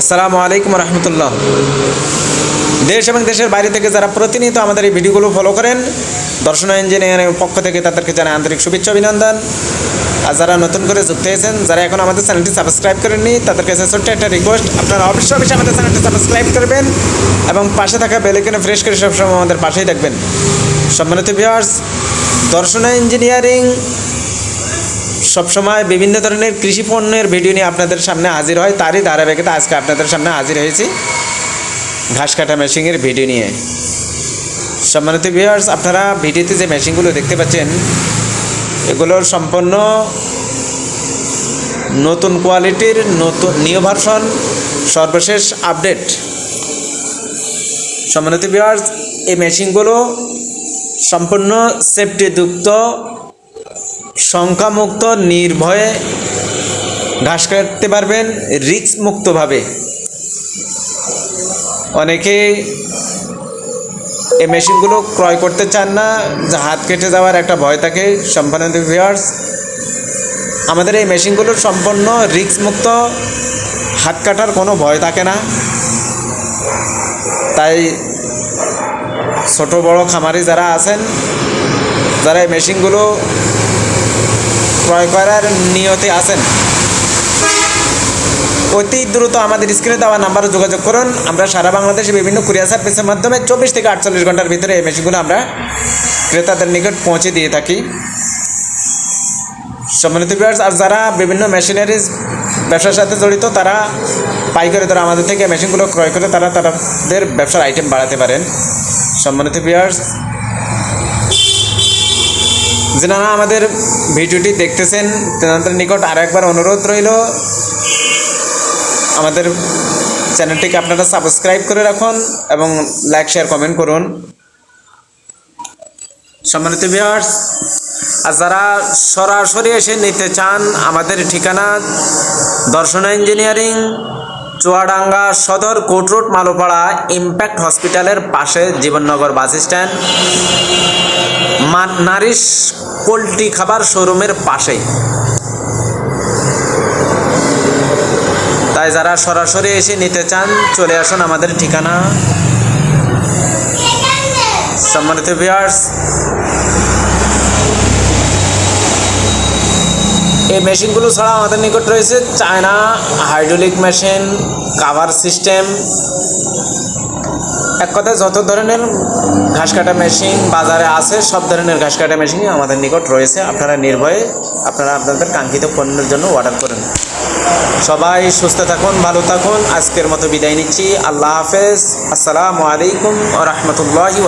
আসসালামু আলাইকুম রহমতুল্লাহ। দেশ এবং দেশের বাইরে থেকে যারা প্রতিনিয়ত আমাদের এই ভিডিওগুলো ফলো করেন, দর্শন ইঞ্জিনিয়ারিং পক্ষ থেকে তাদেরকে জানাই আন্তরিক শুভেচ্ছা, অভিনন্দন। আর যারা নতুন করে যুক্ত হয়েছেন, যারা এখন আমাদের চ্যানেলটি সাবস্ক্রাইব করেননি তাদের কাছে ছোট্ট একটা রিকোয়েস্ট আপনারা অবশ্যই অবশ্যই আমাদের চ্যানেলটি সাবস্ক্রাইব করবেন এবং পাশে থাকা বেলেকেনে ফ্রেশ করে সবসময় আমাদের পাশেই থাকবেন। সম্মানিত ভিউয়ার্স দর্শনা ইঞ্জিনিয়ারিং সবসময় বিভিন্ন ধরনের কৃষি পণ্যের ভিডিও নিয়ে আপনাদের সামনে হাজির হয়। তারই ধারাবাহিকতা আজকে আপনাদের সামনে হাজির হয়েছি। ঘাস কাটা মেশিনের ভিডিও নিয়ে। সম্মানিত ভিউয়ার্স আপনারা ভিডিওতে যে মেশিনগুলো দেখতে পাচ্ছেন, এগুলোর সম্পূর্ণ নতুন কোয়ালিটির নতুন নিউ ভার্সন সর্বশেষ আপডেট। সম্মানিত ভিউয়ার্স এই মেশিনগুলো সম্পূর্ণ সেফটিযুক্ত সংখ্যামুক্ত নির্ভয়ে ঘাস কাটতে পারবেন রিস্ক মুক্তভাবে অনেকে এই মেশিনগুলো ক্রয় করতে চান না, যা হাত কেটে যাওয়ার একটা ভয় থাকে সম্পাদিত ভিউয়ার্স আমাদের এই মেশিনগুলো সম্পূর্ণ রিস্ক মুক্ত হাত কাটার কোনো ভয় থাকে না। তাই ছোট বড় খামারি যারা আছেন, যারা এই মেশিনগুলো ক্রয় করার নিয়তে আছেন। অতি দ্রুত আমাদের স্ক্রিনে দেওয়া নাম্বারে যোগাযোগ করুন। আমরা সারা বাংলাদেশে বিভিন্ন কুরিয়ার সার্ভিসের মাধ্যমে চব্বিশ থেকে আটচল্লিশ ঘণ্টার ভিতরে এই মেশিনগুলো আমরা ক্রেতাদের নিকট পৌঁছে দিয়ে থাকি। সম্মানিত ভিউয়ার্স আর যারা বিভিন্ন মেশিনারিজ ব্যবসার সাথে জড়িত, তারা পাইকারি তারা আমাদের থেকে মেশিনগুলো ক্রয় করে তারা তাদের ব্যবসার আইটেম বাড়াতে পারেন। সম্মানিত ভিউয়ার্স যেনারা আমাদের ভিডিওটি দেখতেছেন। তেনাদের নিকট আর একবার অনুরোধ রইল। আমাদের চ্যানেলটিকে আপনারা সাবস্ক্রাইব করে রাখুন এবং লাইক, শেয়ার, কমেন্ট করুন। সম্মানিত ভিউয়ার্স, আর যারা সরাসরি এসে নিতে চান, আমাদের ঠিকানা দর্শনা ইঞ্জিনিয়ারিং চুয়াডাঙ্গা সদর কোট রোড, মালোপাড়া ইম্প্যাক্ট হসপিটালের পাশে Jibannagar bus stand. Nourish poultry খাবার শোরুমের পাশেই। তাই যারা সরাসরি এসে নিতে চান, চলে আসুন আমাদের ঠিকানা। সম্মানিত ভিউয়ার্স এই মেশিনগুলো ছাড়া আমাদের নিকট রয়েছে China hydraulic machine cover system এক কথায় যত ধরনের ঘাস কাটা মেশিন বাজারে আছে, সব ধরনের ঘাস কাটা মেশিনই আমাদের নিকট রয়েছে। আপনারা নির্ভয়ে আপনারা আপনাদের কাঙ্ক্ষিত পণ্যের জন্য অর্ডার করেন। সবাই সুস্থ থাকুন, ভালো থাকুন। আজকের মতো বিদায় নিচ্ছি। আল্লাহ হাফেজ। আসসালামু আলাইকুম রহমতুল্লাহি